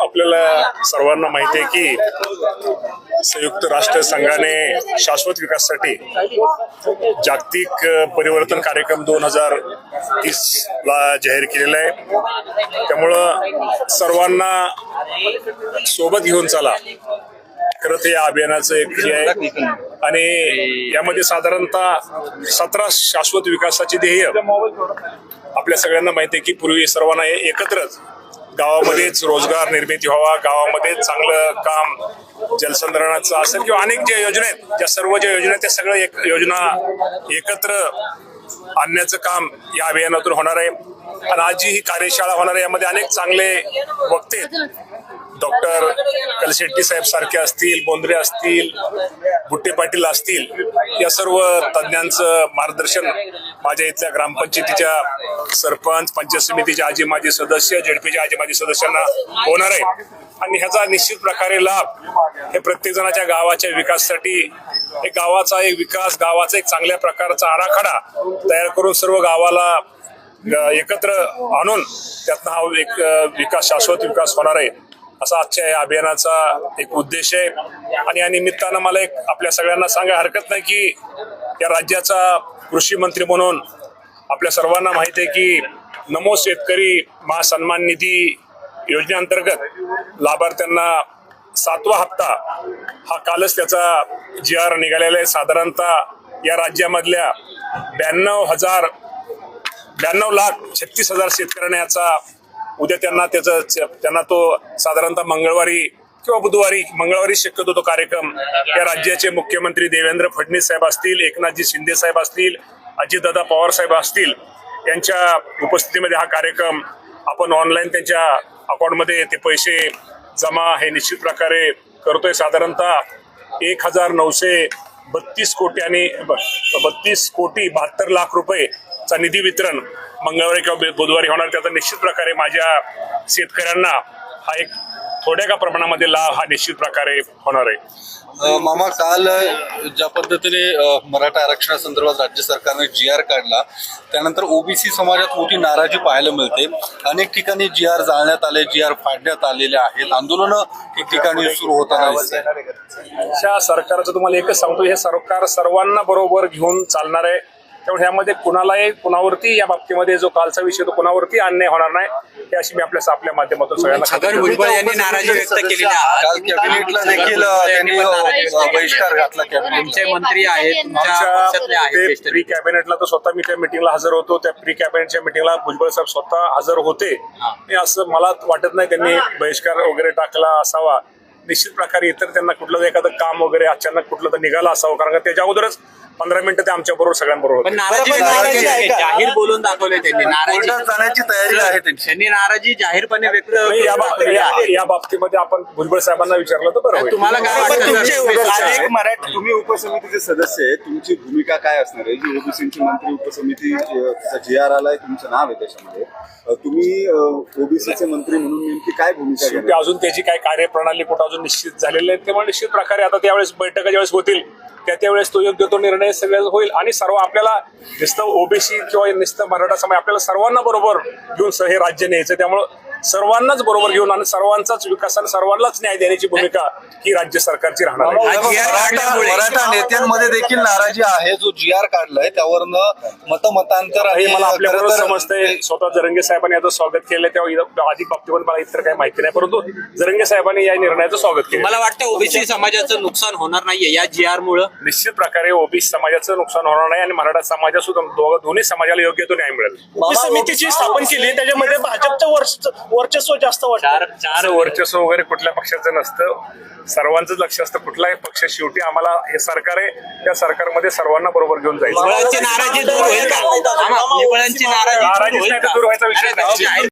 आपल्याला सर्वांना माहिती आहे की संयुक्त राष्ट्र संघाने शाश्वत विकासासाठी जागतिक परिवर्तन कार्यक्रम दोन हजार तीस ला जाहीर केलेला आहे. त्यामुळं सर्वांना सोबत घेऊन चला. खरं तर या अभियानाचं एक हे आहे. आणि यामध्ये साधारणतः सतरा शाश्वत विकासाची ध्येय आपल्या सगळ्यांना माहिती आहे की पूर्वी सर्वांना हे एकत्रच गावामध्येच रोजगार निर्मिती व्हावा गावामध्येच चांगलं काम जलसंधारणाचं असेल किंवा अनेक ज्या योजना आहेत ज्या सर्व ज्या योजना आहेत त्या सगळ्या एक योजना एकत्र आणण्याचं काम या अभियानातून होणार आहे आणि आज जी ही कार्यशाळा होणार आहे यामध्ये अनेक चांगले वक्ते आहेत. डॉक्टर कलशेट्टी साहेब सारखे असतील बोंद्रे असतील बुट्टे पाटील असतील या सर्व तज्ज्ञांचं मार्गदर्शन माझ्या इथल्या ग्रामपंचायतीच्या सरपंच पंचायत समितीचे आजी माजी सदस्य जेडपीचे आजी माजी सदस्यांना होणार आहे. आणि ह्याचा निश्चित प्रकारे लाभ हे प्रत्येक जणाच्या गावाच्या विकासासाठी एक गावाचा एक विकास गावाचा एक चांगल्या प्रकारचा आराखडा तयार करून सर्व गावाला एकत्र आणून त्यातनं हा एक विकास शाश्वत विकास होणार आहे. असा आजच्या या अभियानाचा एक उद्देश आहे. आणि या निमित्तानं मला एक आपल्या सगळ्यांना सांगा हरकत नाही की या राज्याचा कृषी मंत्री म्हणून आपल्या सर्वांना माहिती आहे की नमो शेतकरी महासन्मान निधी योजनेअंतर्गत लाभार्थ्यांना सातवा हप्ता हा कालच त्याचा जी आर निघालेला आहे. साधारणतः या राज्यामधल्या ब्याण्णव हजार ब्याण्णव लाख छत्तीस हजार शेतकऱ्यांना याचा उद्या त्यांना त्याचं त्यांना तो साधारणतः मंगळवारी किंवा बुधवारी मंगळवारी शक्यतो तो कार्यक्रम या राज्याचे मुख्यमंत्री देवेंद्र फडणवीस साहेब असतील एकनाथजी शिंदे साहेब असतील अजितदादा पवार साहेब असतील यांच्या उपस्थितीमध्ये हा कार्यक्रम आपण ऑनलाईन त्यांच्या अकाउंटमध्ये ते पैसे जमा हे निश्चित प्रकारे करतोय. साधारणतः एक हजार नऊशे बत्तीस कोटी आणि बत्तीस कोटी बहात्तर लाख रुपयेचा निधी वितरण मंगळवारी किंवा बुधवारी होणार त्याचा निश्चित प्रकारे माझ्या शेतकऱ्यांना हा एक थोड्या का प्रमाणामध्ये लाभ हा निश्चित प्रकारे होणार आहे. मामा काल ज्या पद्धतीने मराठा आरक्षणासंदर्भात राज्य सरकारने जी आर काढला त्यानंतर ओबीसी समाजात मोठी नाराजी पाहायला मिळते. अनेक ठिकाणी जी आर जाळण्यात आले जी आर फाडण्यात आलेले आहेत. आंदोलनं ठिकठिकाणी सुरू होताना सरकारचं तुम्हाला एकच सांगतो हे सरकार सर्वांना बरोबर घेऊन चालणार आहे. त्यामुळे ह्यामध्ये कुणालाही कुणावरती या बाबतीमध्ये जो कालचा विषय तो कुणावरती अन्याय होणार नाही हे अशी मी आपल्या आपल्या माध्यमातून सगळ्यांना. भुजबळ यांनी नाराजी व्यक्त केलेली काल कॅबिनेटला देखील त्यांनी अ, बहिष्कार घातला तुमचे मंत्री आहेत प्री कॅबिनेटला तर स्वतः मी त्या मिटिंगला हजर होतो. त्या प्री कॅबिनेटच्या मिटिंगला भुजबळ साहेब स्वतः हजर होते. हे. असं मला वाटत नाही त्यांनी बहिष्कार वगैरे टाकला असावा. निश्चित प्रकारे इतर त्यांना कुठलं तरी एखादं काम वगैरे अचानक कुठलं तर निघालं असावं. कारण का त्याच्या अगोदरच पंधरा मिनिटं ते आमच्या बरोबर सगळ्यांबरोबर पण होते नाराजी बरोबर, व्यक्त नाराजी केली आहे. का? जाहीर बोलून दाखवले त्यांनी नाराजी कोर्टात जाण्याची तयारी आहे त्यांची त्यांनी नाराजी जाहीरपणे व्यक्त नाही, या करून बाब- दाखवली या- आहे. या बाबतीमध्ये आपण भुजबळ साहेबांना विचारलं तर बरं होईल. तुम्हाला काय पण वाटतं तुमचे सर? अनेक मराठी तुम्ही उपसमितीचे सदस्य आहे तुमची भूमिका काय असणार आहे जी ओबीसीची मंत्री उपसमिती जी आर आलाय तुमचं नाव आहे त्याच्यामध्ये अ, तुम्ही ओबीसीचे मंत्री म्हणून नेमकी काय भूमिका शेवटी घेणार अजून त्याची काय कार्यप्रणाली कुठं अजून निश्चित झालेली आहे त्यामुळे निश्चित प्रकारे आता त्यावेळेस बैठका ज्यावेळेस होतील त्या त्यावेळेस तो योग्य तो निर्णय सगळ्याच होईल. आणि सर्व आपल्याला नुसतं ओबीसी किंवा नुसतं मराठा समाज आपल्याला सर्वांना बरोबर घेऊन हे राज्य न्यायचं त्यामुळं सर्वांनाच बरोबर घेऊन आणि सर्वांचाच विकास आणि सर्वांनाच न्याय देण्याची भूमिका ही राज्य सरकारची राहणार आहे. हा मराठा नेत्यांमध्ये देखील नाराजी आहे जो जी आर काढलाय त्यावरनं मतमतांतर हे मला आपल्याबरोबर तर- समजतंय. स्वतः जरंगे साहेबांनी याचं स्वागत केलं तेव्हा अधिक बाबतीमध्ये मला इतर काही माहिती नाही परंतु जरंगे साहेबांनी या निर्णयाचं स्वागत केलं मला वाटतं ओबीसी समाजाचं नुकसान होणार नाहीये या जी आर मुळे निश्चित प्रकारे ओबीसी समाजाचं नुकसान होणार नाही आणि मराठा समाजात सुद्धा दोघं दोन्ही समाजाला योग्य तो न्याय मिळेल. उपसमितीची स्थापन केली त्याच्यामध्ये भाजपचं वर्च- वर्चस्व जास्त वाटतं. चार चार वर्चस्व वगैरे कुठल्या पक्षाचं नसतं. सर्वांचंच लक्ष असतं कुठलाही पक्ष शेवटी आम्हाला हे सरकार आहे त्या सरकारमध्ये सर्वांना बरोबर घेऊन जायचं. नाराजी दूर होईल का? आम्हा- भुजबळांची नाराजी दूर नाराजीच होईल नाही तर का? दूर व्हायचा विषय नाही.